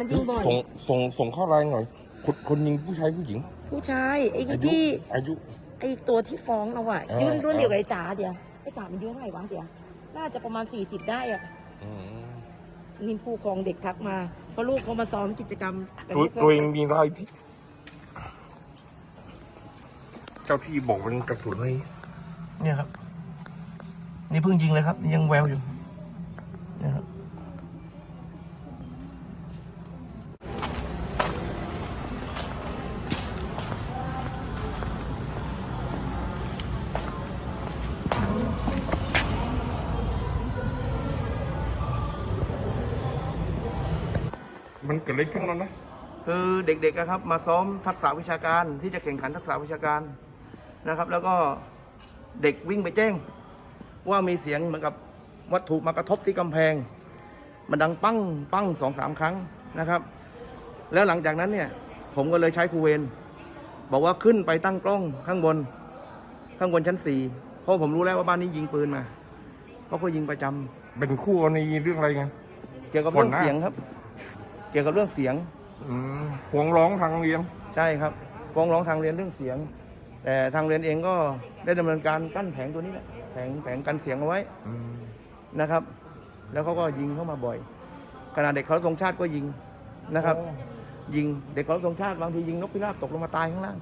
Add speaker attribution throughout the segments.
Speaker 1: มันยิงบ่อย
Speaker 2: ส่งส่งส่งเข้าไลน์หน่อย คนคนยิงผู้ชายผู้หญิง
Speaker 1: ผู้ชายไอ้
Speaker 2: อายุ
Speaker 1: ที่
Speaker 2: อายุ
Speaker 1: ไอ้ตัวที่ฟ้องเราอะ
Speaker 2: อ่า
Speaker 1: ยื่นรุ่น
Speaker 2: อ่า
Speaker 1: เดียวกับไอ้จ๋าเดียวไอ้จ๋ามันอายุเท่าไหร่วะเดียวน่าจะประมาณ40ได้อะ
Speaker 2: อืม
Speaker 1: นี่ผู้ปกครองเด็กทักมาเพราะลูกเขามาซ้อมกิจกรรมแต่
Speaker 2: ตัว
Speaker 1: ลูกก็
Speaker 2: ตัวเองมีรายที่เจ้าที่บอกเป็นกระสุนอะไร
Speaker 3: เนี่ยครับ นี่เพิ่งยิงเลยครับนี่ยังแววอยู่เนี่ย
Speaker 2: มันเกิดอะไรขึ้นแล้วนะ
Speaker 3: คือเด็กๆอะครับ มาซ้อมทักษะวิชาการที่จะแข่งขันทักษะวิชาการนะครับ แล้วก็เด็กวิ่งไปแจ้ง ว่ามีเสียงเหมือนกับวัตถุมากระทบที่กำแพง มันดังปั้งปั้งสองสามครั้งนะครับ แล้วหลังจากนั้นเนี่ย ผมก็เลยใช้ครูเวรบอกว่าขึ้นไปตั้งกล้องข้างบน ข้างบนชั้นสี่เพราะผมรู้แล้วว่าบ้านนี้ยิงปืนมา เพราะเขายิงประจำ
Speaker 2: เป็นคู่กรณีเรื่องอะไรกัน
Speaker 3: เกี่ยวกับเรื่อง
Speaker 2: ก่อนหน้า
Speaker 3: เสียงครับ เกี่ยวกับเรื่องเสียง
Speaker 2: อืมฟ้องร้องทางเรียน
Speaker 3: ใช่ครับฟ้องร้องทางเรียนเรื่องเสียง แต่ทางเรียนเองก็ได้ดำเนินการกั้นแผงตัวนี้แหละแผงแผงกันเสียงเอาไว้
Speaker 2: อืม
Speaker 3: นะครับ แล้วเขาก็ยิงเข้ามาบ่อยขณะเด็กเขาตรงชาติก็ยิงนะครับ ยิงเด็กเขาตรงชาติบางทียิงนกพิราบตกลงมาตายข้างล่าง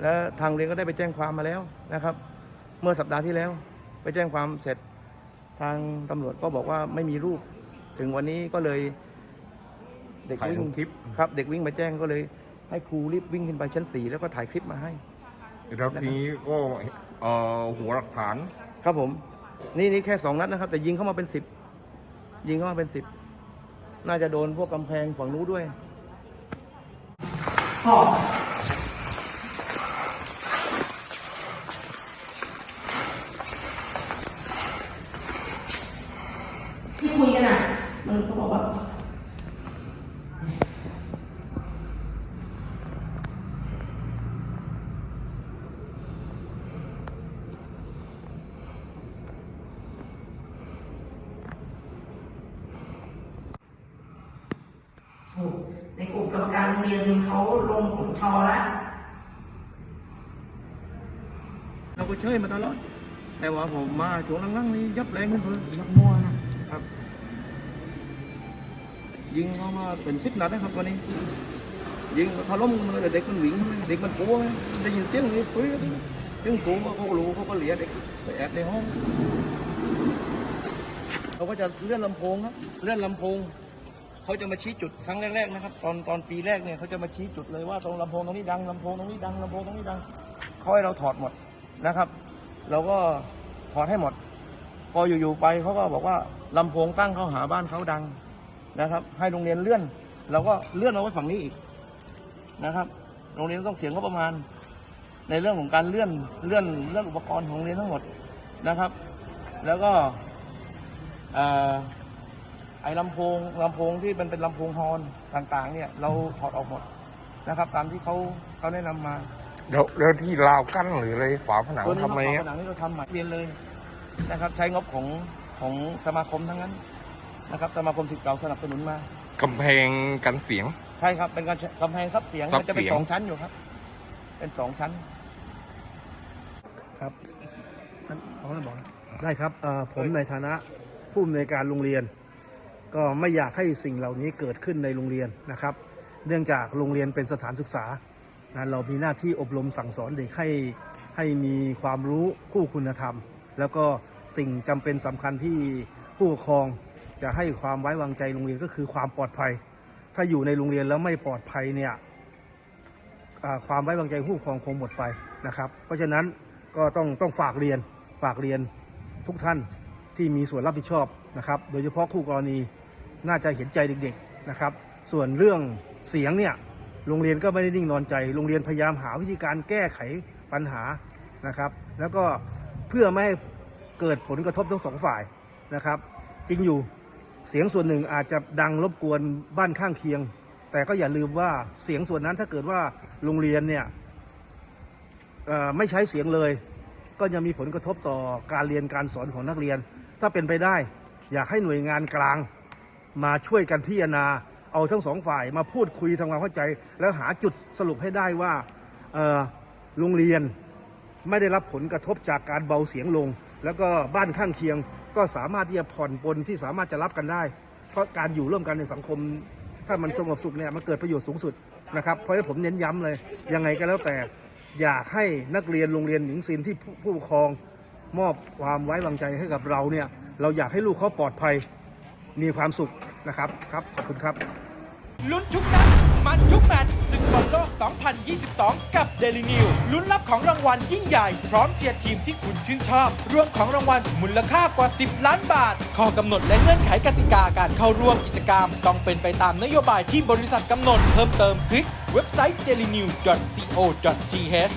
Speaker 3: แล้วทางเรียนก็ได้ไปแจ้งความมาแล้วนะครับ เมื่อสัปดาห์ที่แล้ว ไปแจ้งความเสร็จทางตำรวจก็บอกว่าไม่มีรูป ถึงวันนี้ก็เลย เด็ก
Speaker 2: ถ่าย
Speaker 3: วิ่ง
Speaker 2: คลิป
Speaker 3: ครับ เด็กวิ่งมาแจ้งก็เลย ให้ครูรีบวิ่งขึ้นไปชั้นสี่แล้วก็ถ่ายคลิปมาให้
Speaker 2: แล้วทีนี้ก็เอ่อหัวหลักฐาน
Speaker 3: ครับผม นี่นี่แค่สองนัดนะครับ แต่ยิงเข้ามาเป็นสิบยิงเข้ามาเป็นสิบน่าจะโดนพวกกำแพงฝั่งนู้นด้วย
Speaker 1: ที่คุยกันอะมันก็บอกว่าโอ้ ในกลุ่มกรรมการโรงเรียนเขาลงของชอแล้ว
Speaker 3: เราก็เชยมาตลอด แต่ว่าผมมาช่วงหลังๆนี้ยับแรงขึ้นเพิ่ม
Speaker 1: นักมัวนะครับ
Speaker 3: ยิงเข้ามาเป็นสิบนัดนะครับวันนี้ ยิงถล่มมันเลยเด็กมันวิ่งเด็กมันกลัวไงได้ยินเสียงนี้ปื้ดซึ่งกลัวเขาก็รู้เขาก็เหลียเด็กไปแอบในห้องเขาก็จะเลื่อนลำโพงครับ เลื่อนลำโพง เขาจะมาชี้จุดครั้งแรกๆนะครับ ตอนตอนปีแรกเนี่ยเขาจะมาชี้จุดเลยว่าตรงลำโพงตรงนี้ดังลำโพงตรงนี้ดังลำโพงตรงนี้ดังเขาให้เราถอดหมดนะครับ เราก็ถอดให้หมด พออยู่ๆไปเขาก็บอกว่าลำโพงตั้งเข้าหาบ้านเขาดังนะครับ ให้โรงเรียนเลื่อน เราก็เลื่อนเอาไว้ฝั่งนี้อีกนะครับโรงเรียนต้องเสียงก็ประมาณ ในเรื่องของการเลื่อนเลื่อนเลื่อนอุปกรณ์ของโรงเรียนทั้งหมดนะครับ แล้วก็เอ่อไอ้ลำโพงลำโพงที่มันเป็นลำโพงฮอร์นต่างๆ เนี่ยเราถอดออกหมดนะครับ ตามที่เขาเขาแนะนำมา
Speaker 2: แล้วแล้วที่ราวกั้นหรืออะไรฝาผนัง
Speaker 3: ตัวนี้
Speaker 2: ทำไม
Speaker 3: มา
Speaker 2: อะ
Speaker 3: ผนังที่เราทำใหม่เรียนเลยนะครับ ใช้งบของของสมาคมทั้งนั้นนะครับสมาคมสิทธิ์เก่าสนับสนุนมา
Speaker 2: กำแพงกันเสียง
Speaker 3: ใช่ครับ เป็นการกำแพงซับเสียง
Speaker 2: ซับ
Speaker 3: มันจะเป็น
Speaker 2: เสียง
Speaker 3: สองชั้นอยู่ครับ เป็นสองชั้น
Speaker 4: ครับท่านขอท่านบอกได้ครับเอ่อผมในฐานะผู้อำนวยการโรงเรียน ก็ไม่อยากให้สิ่งเหล่านี้เกิดขึ้นในโรงเรียนนะครับ เนื่องจากโรงเรียนเป็นสถานศึกษานะเรามีหน้าที่อบรมสั่งสอนเด็กให้ให้มีความรู้คู่คุณธรรม แล้วก็สิ่งจำเป็นสำคัญที่ผู้ปกครองจะให้ความไว้วางใจโรงเรียนก็คือความปลอดภัย ถ้าอยู่ในโรงเรียนแล้วไม่ปลอดภัยเนี่ยความไว้วางใจผู้ปกครองคงหมดไปนะครับ เพราะฉะนั้นก็ต้องต้องฝากเรียนฝากเรียนทุกท่าน ที่มีส่วนรับผิดชอบนะครับ โดยเฉพาะคู่กรณีน่าจะเห็นใจเด็กๆนะครับ ส่วนเรื่องเสียงเนี่ยโรงเรียนก็ไม่ได้นิ่งนอนใจ โรงเรียนพยายามหาวิธีการแก้ไขปัญหานะครับ แล้วก็เพื่อไม่ให้เกิดผลกระทบทั้งสองฝ่ายนะครับ จริงอยู่เสียงส่วนหนึ่งอาจจะดังรบกวนบ้านข้างเคียง แต่ก็อย่าลืมว่าเสียงส่วนนั้นถ้าเกิดว่าโรงเรียนเนี่ยไม่ใช้เสียงเลย ก็จะมีผลกระทบต่อการเรียนการสอนของนักเรียน ถ้าเป็นไปได้ อยากให้หน่วยงานกลาง มาช่วยกันพิจารณาเอาทั้งสองฝ่ายมาพูดคุยทำความเข้าใจ แล้วหาจุดสรุปให้ได้ว่าโรงเรียนไม่ได้รับผลกระทบจากการเบาเสียงลง แล้วก็บ้านข้างเคียงก็สามารถที่จะผ่อนปลนที่สามารถจะรับกันได้ เพราะการอยู่ร่วมกันในสังคม ถ้ามันสงบสุขเนี่ยมันเกิดประโยชน์สูงสุดนะครับเพราะฉะนั้นผมเน้นย้ำเลยยังไงก็แล้วแต่ อยากให้นักเรียนโรงเรียนหญิงซินที่ผู้ปกครอง มอบความไว้วางใจให้กับเราเนี่ย เราอยากให้ลูกเขาปลอดภัยมีความสุขนะครับครับขอบคุณครับ
Speaker 5: ลุ้นทุกนัดมันทุกแมตช์ศึกบอลโลก 2022 กับ Daily New ลุ้นรับของรางวัลยิ่งใหญ่ พร้อมเชียร์ทีมที่คุณชื่นชอบ รวมของรางวัลมูลค่ากว่า 10 ล้านบาท ข้อกำหนดและเงื่อนไขกติกาการเข้าร่วมกิจกรรม ต้องเป็นไปตามนโยบายที่บริษัทกำหนด เพิ่มเติมคลิกเว็บไซต์ dailynew.co.th